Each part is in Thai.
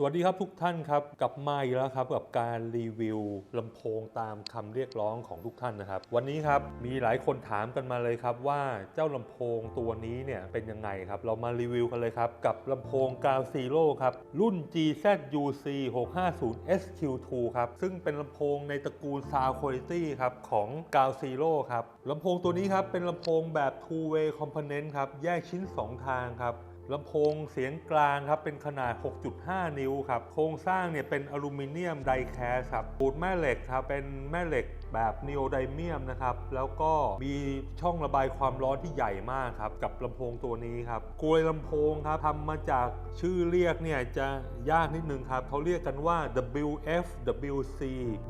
สวัสดีครับทุกท่านครับกลับมาอีกแล้วครับกับการรีวิวลำโพงตามคำเรียกร้องของทุกท่านนะครับ วันนี้ครับมีหลายคนถามกันมาเลยครับว่าเจ้าลำโพงตัวนี้เนี่ยเป็นยังไงครับ เรามารีวิวกันเลยครับกับลำโพงกาวซีโร่ครับรุ่น GZUC 650 SQ2 ครับซึ่งเป็นลำโพงในตระกูล Sound Quality ครับของกาวซีโร่ครับลำโพงตัวนี้ครับเป็นลำโพงแบบ two way component ครับแยกชิ้น 2 ทางครับ ลำโพงเสียงกลางครับเป็นขนาด 6.5 นิ้วครับ โครงสร้างเนี่ยเป็นอลูมิเนียมไดแคสครับปูดแม่เหล็กครับเป็นแม่เหล็กแบบนีโอไดเมียมนะครับ แล้วก็มีช่องระบายความร้อนที่ใหญ่มากครับ กับลำโพงตัวนี้ครับกลวยลำโพงครับทำมาจากชื่อเรียกเนี่ยจะยากนิดนึงครับเขาเรียกกันว่า WFWC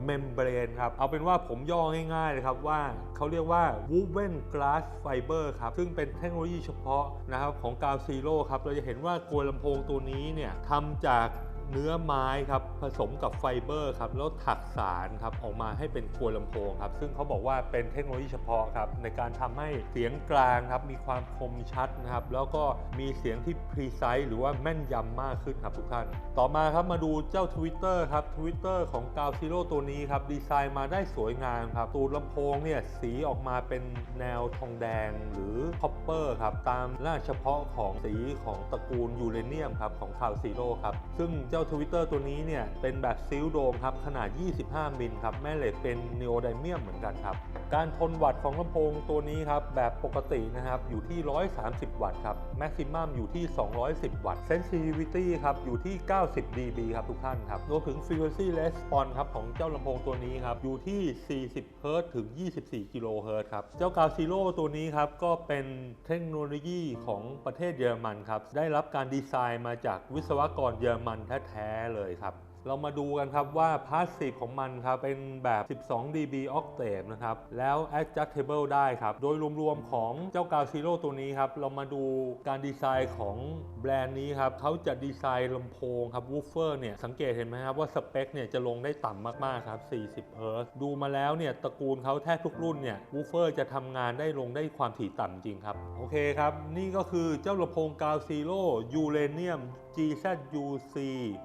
membrane ครับ เอาเป็นว่าผมย่อง่ายๆเลยครับว่าเขาเรียกว่า woven glass fiber ครับ ซึ่งเป็นเทคโนโลยีเฉพาะนะครับของกาวซีโร่ครับเราจะเห็นว่ากลวยลำโพงตัวนี้เนี่ยทำจาก เนื้อไม้ครับผสมกับไฟเบอร์ครับแล้วถักสารครับออกมาให้เป็นกลวลำโพงครับซึ่งเขาบอกว่าเป็นเทคโนโลยีเฉพาะครับในการทำให้เสียงกลางครับมีความคมชัดนะครับแล้วก็มีเสียงที่ precise หรือว่าแม่นยำมากขึ้นครับทุกท่าน ต่อมาครับมาดูเจ้า Twitter ครับ Twitter ของกาวซิโร่ตัวนี้ครับดีไซน์มาได้สวยงามครับตูดลำโพงเนี่ยสีออกมาเป็นแนวทองแดงหรือคอปเปอร์ครับตามหน้าเฉพาะของสีของตระกูลยูเรเนียมครับของคาวซิโร่ครับซึ่งเจ้า Twitter ตัวนี้เนี่ย เป็นแบบซิลโดมครับ ขนาด 25 มิลครับ แม่เหล็กเป็นนโอไดเมียมเหมือนกันครับ การทนวัตต์ของลำโพงตัวนี้ครับ แบบปกตินะครับ อยู่ที่ 130 วัตต์ครับแม็กซิมัมอยู่ที่ 210 วัตต์ Sensitivity ครับ อยู่ที่ 90 dB ครับทุกท่านครับรวมถึง Frequency Response ครับ ของเจ้าลำโพงตัวนี้ครับ อยู่ที่ 40 Hz ถึง 24 กิโลเฮิรตซ์ครับ เจ้ากาวซีโร่ตัวนี้ครับ ก็เป็นเทคโนโลยีของประเทศเยอรมันครับ ได้รับการดีไซน์มาจากวิศวกรเยอรมันแแท้เลยครับ เรามาดูกันครับว่าพาสซีฟของมันครับ เป็นแบบ 12 dB octave นะครับ แล้ว adjustable ได้ครับ โดยรวมๆของเจ้ากาซีโร่ตัวนี้ครับ เรามาดูการดีไซน์ของแบรนด์นี้ครับเขาจะดีไซน์ลำโพงครับวูฟเฟอร์เนี่ย สังเกตเห็นไหมครับว่าสเปคเนี่ยจะลงได้ต่ำมากๆครับ 40 เฮิร์ตซ์ดูมาแล้วเนี่ย ตระกูลเขาแทบทุกรุ่นเนี่ยวูฟเฟอร์จะทำงานได้ลงได้ความถี่ต่ำจริงครับ โอเคครับ นี่ก็คือเจ้าลำโพงกาซีโร่ยูเรเนียม GZUC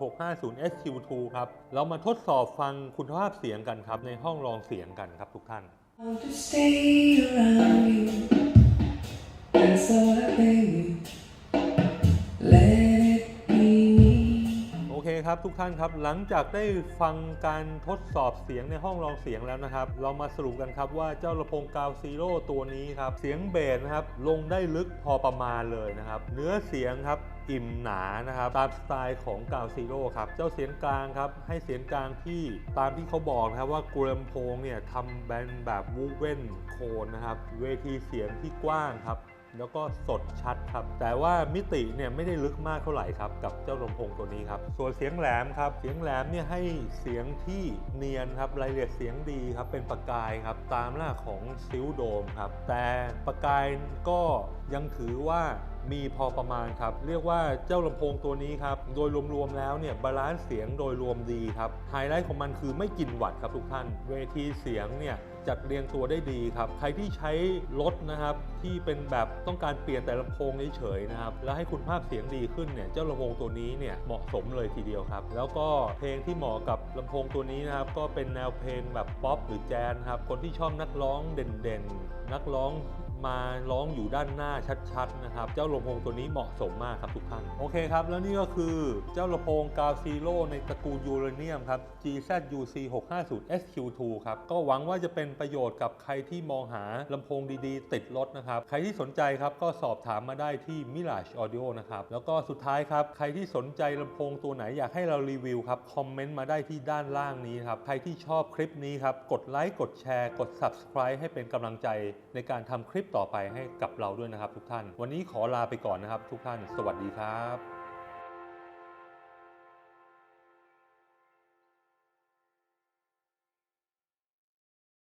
650 SQ2 ครับ เรามาทดสอบฟังคุณภาพเสียงกันครับ ในห้องรองเสียงกันครับทุกท่าน want to stay around you. That's all I beg you. ครับทุกท่านครับหลังจากได้ฟังการทดสอบเสียงในห้องรองเสียงแล้วนะครับ เรามาสรุปกันครับว่าเจ้าลำโพงกาวซีโร่ตัวนี้ครับเสียงเบสนะครับลงได้ลึกพอประมาณเลยนะครับ เนื้อเสียงครับอิ่มหนานะครับตามสไตล์ของกาวซีโร่ครับเจ้าเสียงกลางครับให้เสียงกลางที่ตามที่เขาบอกนะครับว่ากลลำโพงเนี่ยทำแบนแบบวูเว่นโคนนะครับเวทีเสียงที่กว้างครับ แล้วก็สดชัดครับ แต่ว่ามิติเนี่ยไม่ได้ลึกมากเท่าไหร่ครับ กับเจ้าลำโพงตัวนี้ครับ ส่วนเสียงแหลมครับ เสียงแหลมเนี่ยให้เสียงที่เนียนครับรายละเอียดเสียงดีครับ เป็นประกายครับ ตามหน้าของซิลโดมครับ แต่ประกายก็ยังถือว่า มีพอประมาณครับ เรียกว่าเจ้าลำโพงตัวนี้ครับ โดยรวมๆแล้วเนี่ยบาลานซ์เสียงโดยรวมดีครับ ไฮไลท์ของมันคือไม่กินวัตต์ครับทุกท่าน เวทีเสียงเนี่ยจัดเรียงตัวได้ดีครับ ใครที่ใช้รถนะครับที่เป็นแบบต้องการเปลี่ยนแต่ลำโพงเฉยๆนะครับ แล้วให้คุณภาพเสียงดีขึ้นเนี่ยเจ้าลำโพงตัวนี้เนี่ยเหมาะสมเลยทีเดียวครับ แล้วก็เพลงที่เหมาะกับลำโพงตัวนี้นะครับก็เป็นแนวเพลงแบบป๊อปหรือแจ๊สครับ คนที่ชอบนักร้องเด่นๆ นักร้อง มาร้องอยู่ด้านหน้าชัดๆนะครับ เจ้าลำโพงตัวนี้เหมาะสมมากครับทุกท่าน โอเคครับ แล้วนี่ก็คือเจ้าลำโพงกาวซีโร่ในตระกูลยูเรเนียมครับ GZUC 650 SQ2 ครับ ก็หวังว่าจะเป็นประโยชน์กับใครที่มองหาลำโพงดีๆ ติดรถนะครับ ใครที่สนใจครับก็สอบถามมาได้ที่ Mirage Audio นะครับ แล้วก็สุดท้ายครับ ใครที่สนใจลำโพงตัวไหนอยากให้เรารีวิวครับ คอมเมนต์มาได้ที่ด้านล่างนี้ครับ ใครที่ชอบคลิปนี้ครับ กดไลค์ กดแชร์ กด Subscribe ให้เป็นกำลังใจในการทำคลิปต่อไปให้กับเราด้วยนะครับทุกท่าน วันนี้ขอลาไปก่อนนะครับทุกท่าน สวัสดีครับ